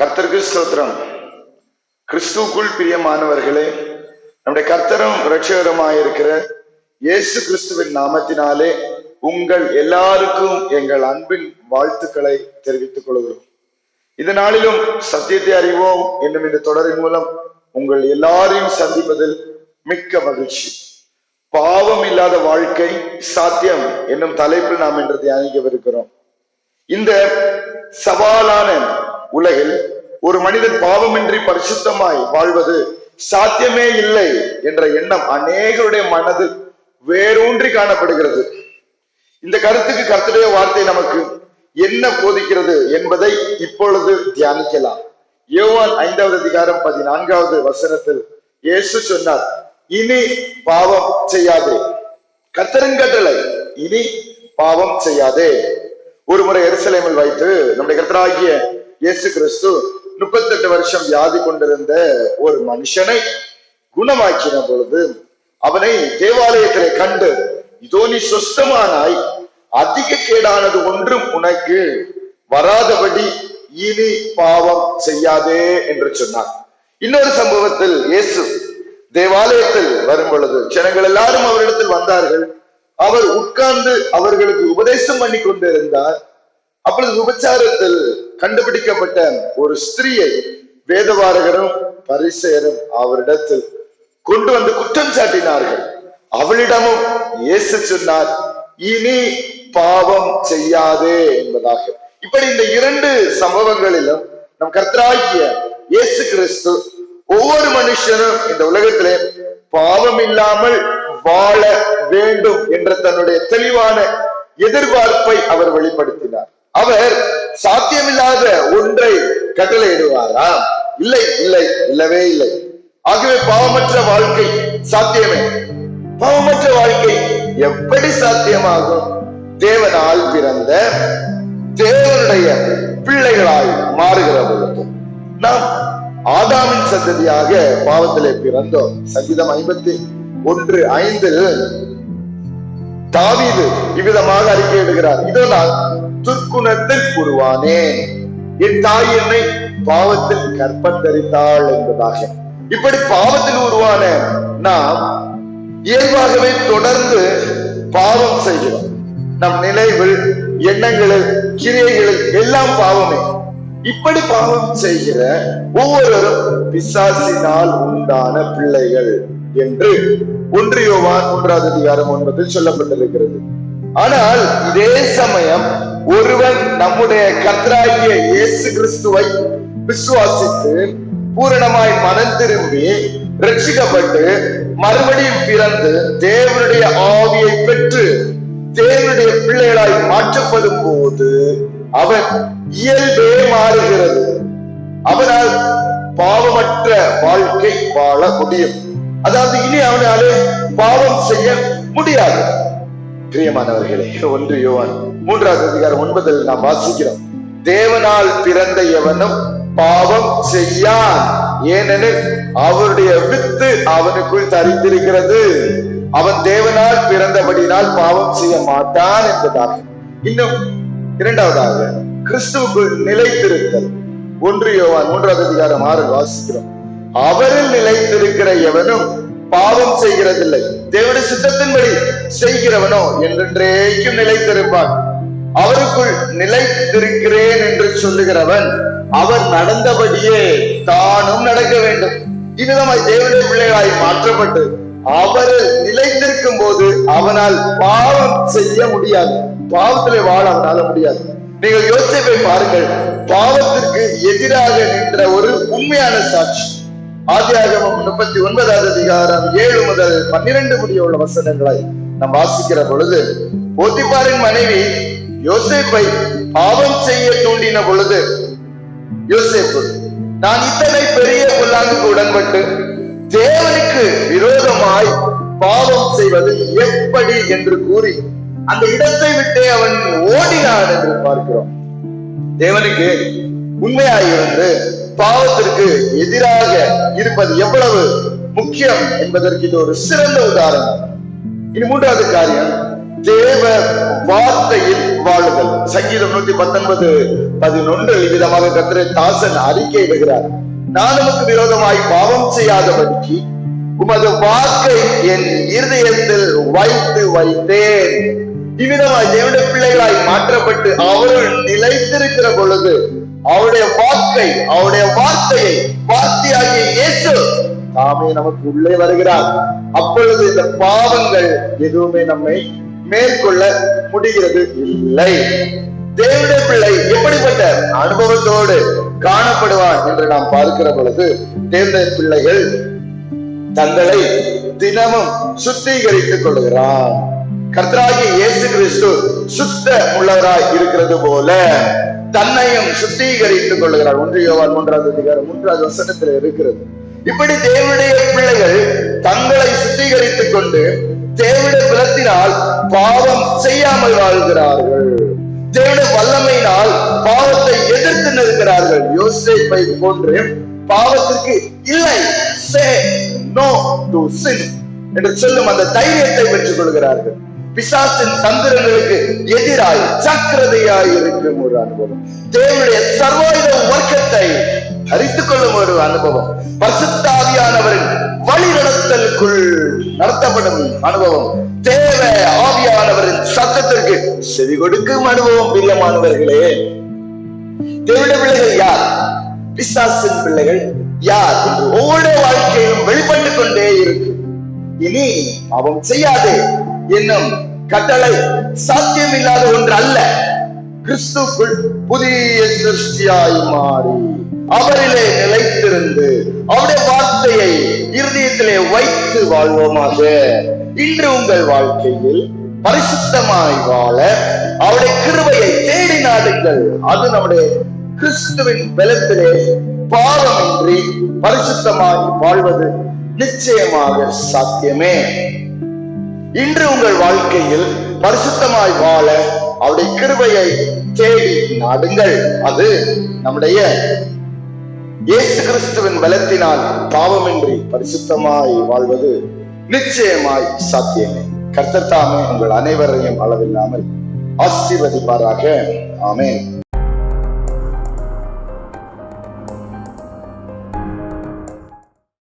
கர்த்தருக்கு ஸ்தோத்திரம். கிறிஸ்துக்குள் பிரியமானவர்களே நம்முடைய கர்த்தரும் இரட்சகருமாயிருக்கிற இயேசு கிறிஸ்துவின் நாமத்தினாலே உங்கள் எல்லாருக்கும் எங்கள் அன்பின் வாழ்த்துக்களை தெரிவித்துக் கொள்கிறோம். இந்த நாளிலும் சத்தியத்தை அறிவோம் என்னும் இந்த தொடரின் மூலம் உங்கள் எல்லாரையும் சந்திப்பதில் மிக்க மகிழ்ச்சி. பாவம் இல்லாத வாழ்க்கை சாத்தியம் என்னும் தலைப்பில் நாம் இன்று தியானிக்கவிருக்கிறோம். இந்த சவாலான உலகில் ஒரு மனிதன் பாவமின்றி பரிசுத்தமாய் வாழ்வது சாத்தியமே இல்லை என்ற எண்ணம் அநேகருடைய மனதில் வேரூன்றி காணப்படுகிறது. இந்த கருத்துக்கு கருத்துடைய வார்த்தை நமக்கு என்ன போதிக்கிறது என்பதை இப்பொழுது தியானிக்கலாம். யோவான் ஐந்தாவது அதிகாரம் பதினான்காவது வசனத்தில் இயேசு சொன்னார் இனி பாவம் செய்யாதே. கத்தருங்கட்டளை இனி பாவம் செய்யாதே. ஒரு முறை எருசலேமில் வைத்து நம்முடைய கர்த்தராகிய இயேசு கிறிஸ்து முப்பத்தெட்டு வருஷம் வியாதி கொண்டிருந்த ஒரு மனுஷனை குணமாக்கின பொழுது அவனை தேவாலயத்திலே கண்டு இதோ நீ சொஸ்தமானாய் அதிக கேடானது ஒன்றும் உனக்கு வராதபடி இனி பாவம் செய்யாதே என்று சொன்னார். இன்னொரு சம்பவத்தில் இயேசு தேவாலயத்தில் வரும் பொழுது ஜனங்கள் எல்லாரும் அவரிடத்தில் வந்தார்கள். அவர் உட்கார்ந்து அவர்களுக்கு உபதேசம் பண்ணி கொண்டிருந்தார் அப்பொழுது விபச்சாரத்தில் கண்டுபிடிக்கப்பட்ட ஒரு ஸ்திரீயை வேதவாரகரும் பரிசெயரும் அவரிடத்தில் கொண்டு வந்து குற்றம் சாட்டினார்கள். அவளிடமும் இயேசு சொன்னார் இனி பாவம் செய்யாதே என்பதாக. இப்படி இந்த இரண்டு சம்பவங்களிலும் நம் கர்த்தராகிய இயேசு கிறிஸ்து ஒவ்வொரு மனுஷனும் இந்த உலகத்திலே பாவம் இல்லாமல் வாழ வேண்டும் என்ற தன்னுடைய தெளிவான எதிர்பார்ப்பை அவர் வெளிப்படுத்தினார். அவர் சாத்தியமில்லாத ஒன்றை கட்டளையிடுவாரா இல்லை இல்லை இல்லவே இல்லை. ஆகவே பாவமற்ற வாழ்க்கை சாத்தியமே. பாவமற்ற வாழ்க்கை எப்படி சாத்தியமாகும்? தேவனால் பிறந்த தேவனுடைய பிள்ளைகளாய் மாறுகிற பொழுது. நாம் ஆதாமின் சந்ததியாக பாவத்திலே பிறந்தோம். சங்கீதம் ஐம்பத்தி ஒன்று ஐந்தில் தாவீது இவ்விதமாக அறிக்கையிடுகிறார் இதோ நான் துர்க்குணத்தில் உருவானேன் என் தாய் என்னை பாவத்தில் கற்பந்தரித்தாள் என்பதாக. இப்படி பாவத்தில் உருவான நாம் இயல்பாகவே தொடர்ந்து பாவம் செய்கிறோம். நம் நினைவில் எண்ணங்களில் கிரியைகளில் எல்லாம் பாவமே. இப்படி பாவம் செய்கிற ஒவ்வொருவரும் பிசாசினால் உண்டான பிள்ளைகள். என்று ஒன்று யோவான் மூன்றாவது அதிகாரம் ஒன்பதில் சொல்லப்பட்டிருக்கிறது. ஆனால் இதே சமயம் ஒருவன் நம்முடைய கத்ராகிய இயேசு கிறிஸ்துவை விசுவாசித்து பூரணமாய் மனம் திரும்பி ரட்சிக்கப்பட்டு மறுபடியும் பிறந்து தேவனுடைய ஆவியை பெற்று தேவனுடைய பிள்ளைகளாய் மாற்றப்படும் போது அவன் இயல்பே மாறுகிறது. அவனால் பாவமற்ற வாழ்க்கை வாழ முடியும். அதாவது இனி அவனாலே பாவம் செய்ய முடியாது. பிரியமானவர்களே ஒன்று யோவான் மூன்றாவது அதிகாரம் ஒன்பதில் நாம் வாசிக்கிறோம். தேவனால் பிறந்த எவனும் பாவம் செய்யான். ஏனெனில் அவருடைய வித்து அவனுக்குள் தரித்திருக்கிறது. அவன் தேவனால் பிறந்தபடினால் பாவம் செய்ய மாட்டான் என்பதாக. இன்னும் இரண்டாவதாக கிறிஸ்துவுக்குள் நிலைத்திருத்தல். ஒன்று யோவான் மூன்றாவது அதிகாரம் ஆறு வாசிக்கிறோம். அவரில் நிலைத்திருக்கிற எவனும் பாவம் செய்கிறதில்லை. தேவனுடைய சித்தத்தின்படி செய்கிறவனோ என்றென்றேக்கும் நிலைத்திருப்பான். அவருக்குள் நிலைத்திருக்கிறேன் என்று சொல்லுகிறவன் அவர் நடந்தபடியே தானும் நடக்க வேண்டும். இவ்விதமாய் தேவனுடைய பிள்ளைகளாய் மாற்றப்பட்டு அவர் நிலைத்திருக்கும் போது அவனால் பாவம் செய்ய முடியாது. பாவத்திலே வாழ அவனால முடியாது. நீங்கள் யோசிப்பை பாருங்கள் பாவத்திற்கு எதிராக நின்ற ஒரு உண்மையான சாட்சி. ஆதியாகமம் முப்பத்தி ஒன்பதாவது அதிகாரம் ஏழு முதல் பன்னிரண்டு முடிய உள்ள வசனங்களை நாம் வாசிக்கிற பொழுது போத்திப்பாரின் மனைவி யோசேப்பை பாவம் செய்ய தூண்டின பொழுது யோசேப்பு நான் இத்தனை பெரிய பொல்லாங்குக்கு உடன்பட்டு தேவனுக்கு விரோதமாய் பாவம் செய்வது எப்படி? என்று கூறி அந்த இடத்தை விட்டே அவன் ஓடினான் என்று பார்க்கிறோம். தேவனுக்கு உண்மையாயிருந்து பாவத்திற்கு எதிராக இருப்பது எவ்வளவு முக்கியம் என்பதற்கு இது ஒரு சிறந்த உதாரணம். இனி மூன்றாவது காரியம் தேவ வார்த்தையில் வாழுதல். சங்கீதம் நூத்தி பத்தொன்பது பதினொன்று விதமாக கத்திர தாசன் அறிக்கையிடுகிறார் நான் உமக்கு விரோதமாய் பாவம் செய்யாதபடிக்கு உமது வாக்கை என் இருதயத்தில் வைத்து வைத்தேன். இவ்விதமாய் தேவனுடைய பிள்ளைகளாய் மாற்றப்பட்டு அவர்கள் நிலைத்திருக்கிற பொழுது அவருடைய வாக்கை அவருடைய வார்த்தையை வார்த்தையாகிய இயேசு தாமே நமக்கு உள்ளே வருகிறார். அப்பொழுது இந்த பாவங்கள் எதுவுமே நம்மை மேற்கொள்ள முடிகிறது இல்லை. தேவனுடைய பிள்ளை எப்படிப்பட்ட அனுபவத்தோடு காணப்படுவான் என்று நாம் பார்க்கிற பொழுது தேவனுடைய பிள்ளைகள் தங்களை தினமும் சுத்திகரித்துக் கொள்கிறான் கர்த்தராகிய இயேசு கிறிஸ்து சுத்த உள்ளவராய் இருக்கிறது போல தன்னையும் சுத்திகரித்துக் கொள்கிறார். ஒன்று யோவான் மூன்றாவது அதிகாரம் மூன்றாவது வசனத்தில் இருக்கிறது. இப்படி தேவனுடைய பிள்ளைகள் தங்களை சுத்திகரித்துக் கொண்டு தேவனுடைய பலத்தினால் பாவம் செய்யாமல் வாழ்கிறார்கள். தேவனுடைய வல்லமையினால் பாவத்தை எதிர்த்து நிற்கிறார்கள். யோசிப்பை போன்று பாவத்திற்கு இல்லை. சே நோ டு சின் என்று சொல்லும் அந்த தைரியத்தை பெற்றுக் கொள்கிறார்கள். பிசாசின் தந்திரங்களுக்கு எதிராய் ஜாக்கிரதையாய் இருக்கும் ஒரு அனுபவம். தேவனுடைய சர்வாயுத வர்க்கத்தை அறித்துக் கொள்ளும் ஒரு அனுபவம். பசுத்தாவியானவரின் வழி நடத்தலுக்குள் நடத்தப்படும் அனுபவம். தேவ ஆவியானவரின் சத்தத்திற்கு செவி கொடுக்கும் அனுபவம் பிரியமானவர்களே. தேவிட பிள்ளைகள் யார்? பிசாசின் பிள்ளைகள் யார் ஒவ்வொரு வாழ்க்கையிலும் வெளிப்பட்டுக் கொண்டே இருக்கும். இனி அவன் செய்யாதே. என்னும் கட்டளை சாத்தியமில்லாத ஒன்று அல்ல கிறிஸ்துக்குள் புதிய சிருஷ்டியாய் மாறி அவரிலே நிலைத்திருந்து அவருடைய வார்த்தையை இருதயத்திலே வைத்து வாழ்வோமாக. இன்று உங்கள் வாழ்க்கையில் பரிசுத்தமாய் வாழ அவருடைய கிருபையை தேடி நாடுங்கள் அது நம்முடைய கிறிஸ்துவின் பலத்திலே பாவமின்றி பரிசுத்தமாய் வாழ்வது நிச்சயமாக சாத்தியமே. இன்று உங்கள் வாழ்க்கையில் பரிசுத்தமாய் வாழ அவருடைய கிருபையை தேடி நாடுங்கள். அது நம்முடைய இயேசு கிறிஸ்துவின் பலத்தினால் பாவமின்றி பரிசுத்தமாய் வாழ்வது நிச்சயமாய் சாத்தியமே. கர்த்தத்தாமே உங்கள் அனைவரையும் அளவில்லாமல் ஆசீர்வதிப்பாராக. ஆமேன்.